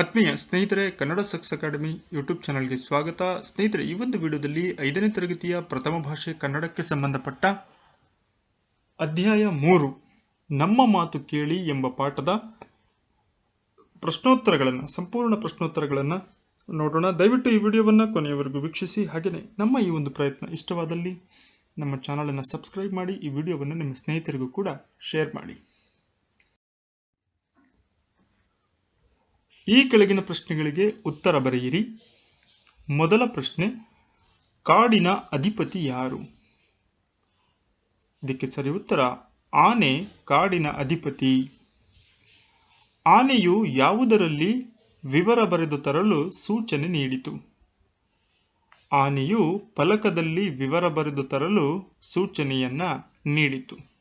ಆತ್ಮೀಯ ಸ್ನೇಹಿತರೆ, Kannada sucks academy YouTube ಚಾನಲ್ಗೆ ಸ್ವಾಗತ. ಸ್ನೇಹಿತರೆ, ಈ ಒಂದು ವಿಡಿಯೋದಲ್ಲಿ ಐದನೇ ತರಗತಿಯ ಪ್ರಥಮ ಭಾಷೆ ಕನ್ನಡಕ್ಕೆ ಸಂಬಂಧಪಟ್ಟ ಅಧ್ಯಾಯ ಮೂರು, ನಮ್ಮ ಮಾತು ಕೇಳಿ ಎಂಬ ಪಾಠದ ಪ್ರಶ್ನೋತ್ತರಗಳನ್ನು, ಸಂಪೂರ್ಣ ಪ್ರಶ್ನೋತ್ತರಗಳನ್ನು ನೋಡೋಣ. ದಯವಿಟ್ಟು ಈ ವಿಡಿಯೋವನ್ನು ಕೊನೆಯವರೆಗೂ ವೀಕ್ಷಿಸಿ. ಹಾಗೆಯೇ ನಮ್ಮ ಈ ಒಂದು ಪ್ರಯತ್ನ ಇಷ್ಟವಾದಲ್ಲಿ ನಮ್ಮ ಚಾನಲನ್ನು ಸಬ್ಸ್ಕ್ರೈಬ್ ಮಾಡಿ, ಈ ವಿಡಿಯೋವನ್ನು ನಿಮ್ಮ ಸ್ನೇಹಿತರಿಗೂ ಕೂಡ ಶೇರ್ ಮಾಡಿ. ಈ ಕೆಳಗಿನ ಪ್ರಶ್ನೆಗಳಿಗೆ ಉತ್ತರ ಬರೆಯಿರಿ. ಮೊದಲ ಪ್ರಶ್ನೆ, ಕಾಡಿನ ಅಧಿಪತಿ ಯಾರು? ಇದಕ್ಕೆ ಸರಿ ಉತ್ತರ, ಆನೆ ಕಾಡಿನ ಅಧಿಪತಿ. ಆನೆಯು ಯಾವುದರಲ್ಲಿ ವಿವರ ಬರೆದು ತರಲು ಸೂಚನೆ ನೀಡಿತು. ಆನೆಯು ಫಲಕದಲ್ಲಿ ವಿವರ ಬರೆದು ತರಲು ಸೂಚನೆಯನ್ನು ನೀಡಿತು.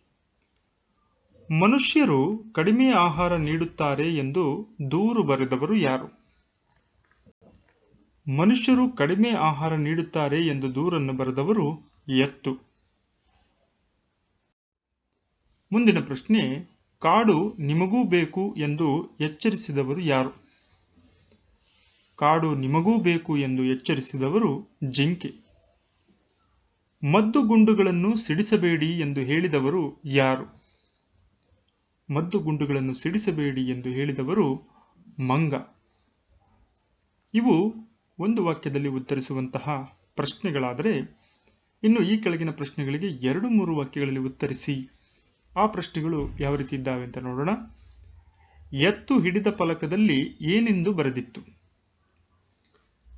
ಮನುಷ್ಯರು ಕಡಿಮೆ ಆಹಾರ ನೀಡುತ್ತಾರೆ ಎಂದು ದೂರು ಬರೆದವರು ಯಾರು? ಮನುಷ್ಯರು ಕಡಿಮೆ ಆಹಾರ ನೀಡುತ್ತಾರೆ ಎಂದು ದೂರನ್ನು ಬರೆದವರು ಎತ್ತು. ಮುಂದಿನ ಪ್ರಶ್ನೆ, ಕಾಡು ನಿಮಗೂ ಬೇಕು ಎಂದು ಎಚ್ಚರಿಸಿದವರು ಯಾರು? ಕಾಡು ನಿಮಗೂ ಬೇಕು ಎಂದು ಎಚ್ಚರಿಸಿದವರು ಜಿಂಕೆ. ಮದ್ದು ಗುಂಡುಗಳನ್ನು ಸಿಡಿಸಬೇಡಿ ಎಂದು ಹೇಳಿದವರು ಯಾರು? ಮದ್ದು ಗುಂಡುಗಳನ್ನು ಸಿಡಿಸಬೇಡಿ ಎಂದು ಹೇಳಿದವರು ಮಂಗ. ಇವು ಒಂದು ವಾಕ್ಯದಲ್ಲಿ ಉತ್ತರಿಸುವಂತಹ ಪ್ರಶ್ನೆಗಳಾದರೆ, ಇನ್ನು ಈ ಕೆಳಗಿನ ಪ್ರಶ್ನೆಗಳಿಗೆ ಎರಡು ಮೂರು ವಾಕ್ಯಗಳಲ್ಲಿ ಉತ್ತರಿಸಿ, ಆ ಪ್ರಶ್ನೆಗಳು ಯಾವ ರೀತಿ ಇದ್ದಾವೆ ಅಂತ ನೋಡೋಣ. ಎತ್ತು ಹಿಡಿದ ಫಲಕದಲ್ಲಿ ಏನೆಂದು ಬರೆದಿತ್ತು?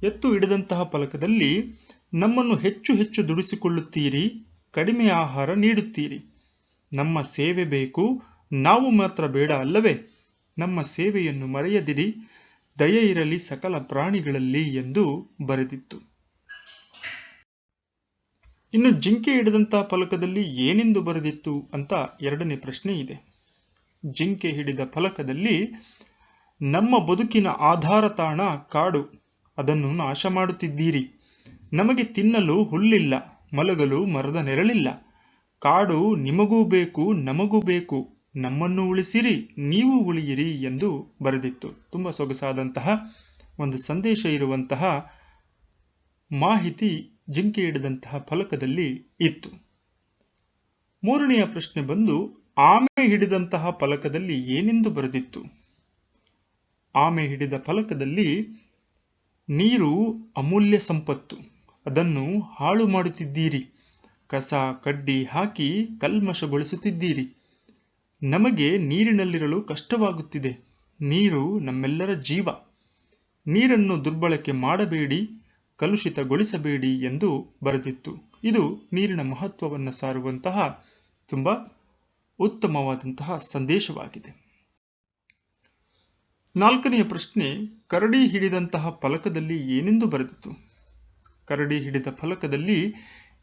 ಎತ್ತು ಹಿಡಿದಂತಹ ಫಲಕದಲ್ಲಿ ನಮ್ಮನ್ನು ಹೆಚ್ಚು ಹೆಚ್ಚು ದುಡಿಸಿಕೊಳ್ಳುತ್ತೀರಿ, ಕಡಿಮೆ ಆಹಾರ ನೀಡುತ್ತೀರಿ. ನಮ್ಮ ಸೇವೆ ಬೇಕು ನಾವು ಮಾತ್ರ ಬೇಡ ಅಲ್ಲವೇ? ನಮ್ಮ ಸೇವೆಯನ್ನು ಮರೆಯದಿರಿ. ದಯೆ ಇರಲಿ ಸಕಲ ಪ್ರಾಣಿಗಳಲ್ಲಿ ಎಂದು ಬರೆದಿತ್ತು. ಇನ್ನು ಜಿಂಕೆ ಹಿಡಿದಂಥ ಫಲಕದಲ್ಲಿ ಏನೆಂದು ಬರೆದಿತ್ತು ಅಂತ ಎರಡನೇ ಪ್ರಶ್ನೆ ಇದೆ. ಜಿಂಕೆ ಹಿಡಿದ ಫಲಕದಲ್ಲಿ ನಮ್ಮ ಬದುಕಿನ ಆಧಾರ ತಾಣ ಕಾಡು. ಅದನ್ನು ನಾಶ ಮಾಡುತ್ತಿದ್ದೀರಿ. ನಮಗೆ ತಿನ್ನಲು ಹುಲ್ಲಿಲ್ಲ, ಮಲಗಲು ಮರದ ನೆರಳಿಲ್ಲ. ಕಾಡು ನಿಮಗೂ ಬೇಕು, ನಮಗೂ ಬೇಕು. ನಮ್ಮನ್ನು ಉಳಿಸಿರಿ, ನೀವು ಉಳಿಯಿರಿ ಎಂದು ಬರೆದಿತ್ತು. ತುಂಬ ಸೊಗಸಾದಂತಹ ಒಂದು ಸಂದೇಶ ಇರುವಂತಹ ಮಾಹಿತಿ ಜಿಂಕೆ ಹಿಡಿದಂತಹ ಫಲಕದಲ್ಲಿ ಇತ್ತು. ಮೂರನೆಯ ಪ್ರಶ್ನೆ ಬಂದು, ಆಮೆ ಹಿಡಿದಂತಹ ಫಲಕದಲ್ಲಿ ಏನೆಂದು ಬರೆದಿತ್ತು? ಆಮೆ ಹಿಡಿದ ಫಲಕದಲ್ಲಿ ನೀರು ಅಮೂಲ್ಯ ಸಂಪತ್ತು, ಅದನ್ನು ಹಾಳು ಮಾಡುತ್ತಿದ್ದೀರಿ. ಕಸ, ಕಡ್ಡಿ ಹಾಕಿ ಕಲ್ಮಶಗೊಳಿಸುತ್ತಿದ್ದೀರಿ. ನಮಗೆ ನೀರಿನಲ್ಲಿರಲು ಕಷ್ಟವಾಗುತ್ತಿದೆ. ನೀರು ನಮ್ಮೆಲ್ಲರ ಜೀವ. ನೀರನ್ನು ದುರ್ಬಳಕೆ ಮಾಡಬೇಡಿ, ಕಲುಷಿತಗೊಳಿಸಬೇಡಿ ಎಂದು ಬರೆದಿತ್ತು. ಇದು ನೀರಿನ ಮಹತ್ವವನ್ನು ಸಾರುವಂತಹ ತುಂಬ ಉತ್ತಮವಾದಂತಹ ಸಂದೇಶವಾಗಿದೆ. ನಾಲ್ಕನೆಯ ಪ್ರಶ್ನೆ, ಕರಡಿ ಹಿಡಿದಂತಹ ಫಲಕದಲ್ಲಿ ಏನೆಂದು ಬರೆದಿತ್ತು? ಕರಡಿ ಹಿಡಿದ ಫಲಕದಲ್ಲಿ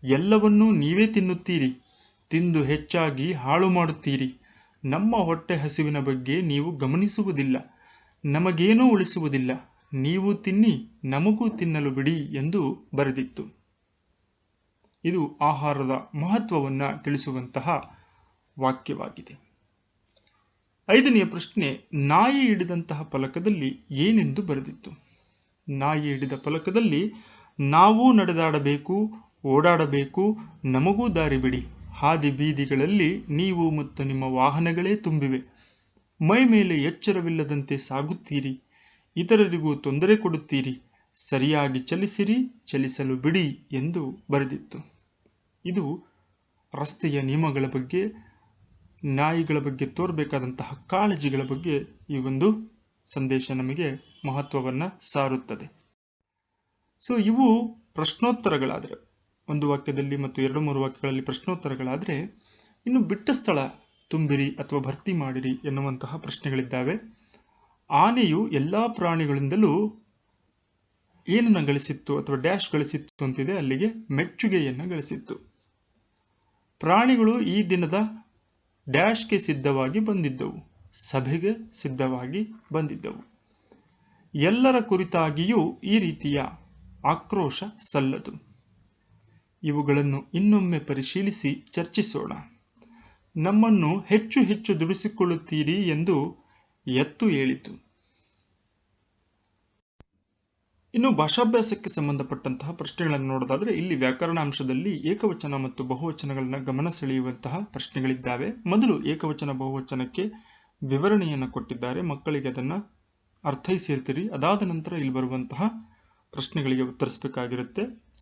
ಎಲ್ಲವನ್ನೂ ನೀವೇ ತಿನ್ನುತ್ತೀರಿ. ತಿಂದು ಹೆಚ್ಚಾಗಿ ಹಾಳು ಮಾಡುತ್ತೀರಿ. ನಮ್ಮ ಹೊಟ್ಟೆ ಹಸಿವಿನ ಬಗ್ಗೆ ನೀವು ಗಮನಿಸುವುದಿಲ್ಲ, ನಮಗೇನೂ ಉಳಿಸುವುದಿಲ್ಲ. ನೀವು ತಿನ್ನಿ, ನಮಗೂ ತಿನ್ನಲು ಬಿಡಿ ಎಂದು ಬರೆದಿತ್ತು. ಇದು ಆಹಾರದ ಮಹತ್ವವನ್ನು ತಿಳಿಸುವಂತಹ ವಾಕ್ಯವಾಗಿದೆ. ಐದನೆಯ ಪ್ರಶ್ನೆ, ನಾಯಿ ಹಿಡಿದಂತಹ ಫಲಕದಲ್ಲಿ ಏನೆಂದು ಬರೆದಿತ್ತು? ನಾಯಿ ಹಿಡಿದ ಫಲಕದಲ್ಲಿ, ನಾವು ನಡೆದಾಡಬೇಕು, ಓಡಾಡಬೇಕು, ನಮಗೂ ದಾರಿ ಬಿಡಿ. ಹಾದಿ ಬೀದಿಗಳಲ್ಲಿ ನೀವು ಮತ್ತು ನಿಮ್ಮ ವಾಹನಗಳೇ ತುಂಬಿವೆ. ಮೈ ಮೇಲೆ ಎಚ್ಚರವಿಲ್ಲದಂತೆ ಸಾಗುತ್ತೀರಿ. ಇತರರಿಗೂ ತೊಂದರೆ ಕೊಡುತ್ತೀರಿ. ಸರಿಯಾಗಿ ಚಲಿಸಿರಿ, ಚಲಿಸಲು ಬಿಡಿ ಎಂದು ಬರೆದಿತ್ತು. ಇದು ರಸ್ತೆಯ ನಿಯಮಗಳ ಬಗ್ಗೆ, ನಾಯಿಗಳ ಬಗ್ಗೆ ತೋರಬೇಕಾದಂತಹ ಕಾಳಜಿಗಳ ಬಗ್ಗೆ ಈ ಒಂದು ಸಂದೇಶ ನಮಗೆ ಮಹತ್ವವನ್ನು ಸಾರುತ್ತದೆ. ಸೊ ಇವು ಪ್ರಶ್ನೋತ್ತರಗಳಾದರೆ ಒಂದು ವಾಕ್ಯದಲ್ಲಿ ಮತ್ತು ಎರಡು ಮೂರು ವಾಕ್ಯಗಳಲ್ಲಿ ಪ್ರಶ್ನೋತ್ತರಗಳಾದರೆ, ಇನ್ನು ಬಿಟ್ಟ ಸ್ಥಳ ತುಂಬಿರಿ ಅಥವಾ ಭರ್ತಿ ಮಾಡಿರಿ ಎನ್ನುವಂತಹ ಪ್ರಶ್ನೆಗಳಿದ್ದಾವೆ. ಆನೆಯು ಎಲ್ಲ ಪ್ರಾಣಿಗಳಿಂದಲೂ ಏನನ್ನು ಗಳಿಸಿತ್ತು ಅಥವಾ ಡ್ಯಾಶ್ ಗಳಿಸಿತ್ತು ಅಂತಿದೆ, ಅಲ್ಲಿಗೆ ಮೆಚ್ಚುಗೆಯನ್ನು ಗಳಿಸಿತ್ತು. ಪ್ರಾಣಿಗಳು ಈ ದಿನದ ಡ್ಯಾಶ್ಗೆ ಸಿದ್ಧವಾಗಿ ಬಂದಿದ್ದವು, ಸಭೆಗೆ ಸಿದ್ಧವಾಗಿ ಬಂದಿದ್ದವು. ಎಲ್ಲರ ಕುರಿತಾಗಿಯೂ ಈ ರೀತಿಯ ಆಕ್ರೋಶ ಸಲ್ಲದು. ಇವುಗಳನ್ನು ಇನ್ನೊಮ್ಮೆ ಪರಿಶೀಲಿಸಿ ಚರ್ಚಿಸೋಣ. ನಮ್ಮನ್ನು ಹೆಚ್ಚು ಹೆಚ್ಚು ದುಡಿಸಿಕೊಳ್ಳುತ್ತೀರಿ ಎಂದು ಎತ್ತು ಹೇಳಿತು. ಇನ್ನು ಭಾಷಾಭ್ಯಾಸಕ್ಕೆ ಸಂಬಂಧಪಟ್ಟಂತಹ ಪ್ರಶ್ನೆಗಳನ್ನು ನೋಡೋದಾದರೆ ಇಲ್ಲಿ ವ್ಯಾಕರಣಾಂಶದಲ್ಲಿ ಏಕವಚನ ಮತ್ತು ಬಹುವಚನಗಳನ್ನ ಗಮನ ಸೆಳೆಯುವಂತಹ ಪ್ರಶ್ನೆಗಳಿದ್ದಾವೆ. ಮೊದಲು ಏಕವಚನ, ಬಹುವಚನಕ್ಕೆ ವಿವರಣೆಯನ್ನು ಕೊಟ್ಟಿದ್ದಾರೆ. ಮಕ್ಕಳಿಗೆ ಅದನ್ನು ಅರ್ಥೈಸಿರ್ತೀರಿ. ಅದಾದ ನಂತರ ಇಲ್ಲಿ ಬರುವಂತಹ ಪ್ರಶ್ನೆಗಳಿಗೆ ಉತ್ತರಿಸಬೇಕಾಗಿರುತ್ತೆ.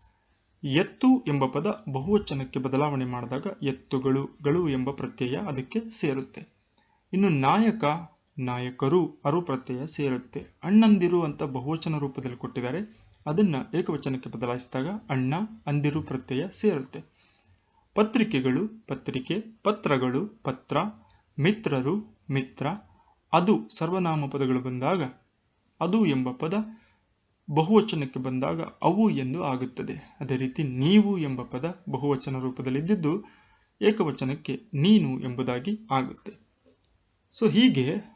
ಎತ್ತು ಎಂಬ ಪದ ಬಹುವಚನಕ್ಕೆ ಬದಲಾವಣೆ ಮಾಡಿದಾಗ ಎತ್ತುಗಳು, ಗಳು ಎಂಬ ಪ್ರತ್ಯಯ ಅದಕ್ಕೆ ಸೇರುತ್ತೆ. ಇನ್ನು ನಾಯಕ, ನಾಯಕರು ಅರು ಪ್ರತ್ಯಯ ಸೇರುತ್ತೆ. ಅಣ್ಣಂದಿರು ಅಂತ ಬಹುವಚನ ರೂಪದಲ್ಲಿ ಕೊಟ್ಟಿದ್ದಾರೆ. ಅದನ್ನು ಏಕವಚನಕ್ಕೆ ಬದಲಾಯಿಸಿದಾಗ ಅಣ್ಣ, ಅಂದಿರು, ಪ್ರತ್ಯಯ ಸೇರುತ್ತೆ. ಪತ್ರಿಕೆಗಳು, ಪತ್ರಿಕೆ, ಪತ್ರಗಳು, ಪತ್ರ, ಮಿತ್ರರು, ಮಿತ್ರ, ಅದು ಸರ್ವನಾಮ ಪದಗಳು ಬಂದಾಗ ಅದು ಎಂಬ ಪದ ಬಹುವಚನಕ್ಕೆ ಬಂದಾಗ ಅವು ಎಂದು ಆಗುತ್ತದೆ. ಅದೇ ರೀತಿ ನೀವು ಎಂಬ ಪದ ಬಹುವಚನ ರೂಪದಲ್ಲಿದ್ದಿದ್ದು ಏಕವಚನಕ್ಕೆ ನೀನು ಎಂಬುದಾಗಿ ಆಗುತ್ತೆ. ಸೊ ಹೀಗೆ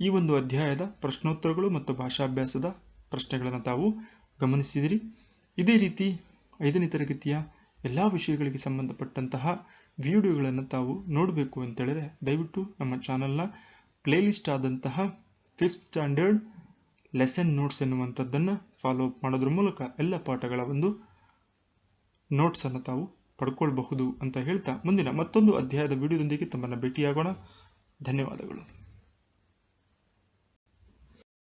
ಈ ಒಂದು ಅಧ್ಯಾಯದ ಪ್ರಶ್ನೋತ್ತರಗಳು ಮತ್ತು ಭಾಷಾಭ್ಯಾಸದ ಪ್ರಶ್ನೆಗಳನ್ನು ತಾವು ಗಮನಿಸಿದಿರಿ. ಇದೇ ರೀತಿ ಐದನೇ ತರಗತಿಯ ಎಲ್ಲ ವಿಷಯಗಳಿಗೆ ಸಂಬಂಧಪಟ್ಟಂತಹ ವಿಡಿಯೋಗಳನ್ನು ತಾವು ನೋಡಬೇಕು ಅಂತೇಳಿದ್ರೆ ದಯವಿಟ್ಟು ನಮ್ಮ ಚಾನಲ್ನ ಪ್ಲೇಲಿಸ್ಟ್ ಆದಂತಹ ಫಿಫ್ತ್ ಸ್ಟ್ಯಾಂಡರ್ಡ್ ಲೆಸನ್ ನೋಟ್ಸ್ ಎನ್ನುವಂಥದ್ದನ್ನು ಫಾಲೋ ಅಪ್ ಮಾಡೋದ್ರ ಮೂಲಕ ಎಲ್ಲ ಪಾಠಗಳ ಒಂದು ನೋಟ್ಸನ್ನು ತಾವು ಪಡ್ಕೊಳ್ಬಹುದು ಅಂತ ಹೇಳ್ತಾ ಮುಂದಿನ ಮತ್ತೊಂದು ಅಧ್ಯಾಯದ ವಿಡಿಯೋದೊಂದಿಗೆ ತಮ್ಮನ್ನು ಭೇಟಿಯಾಗೋಣ. ಧನ್ಯವಾದಗಳು.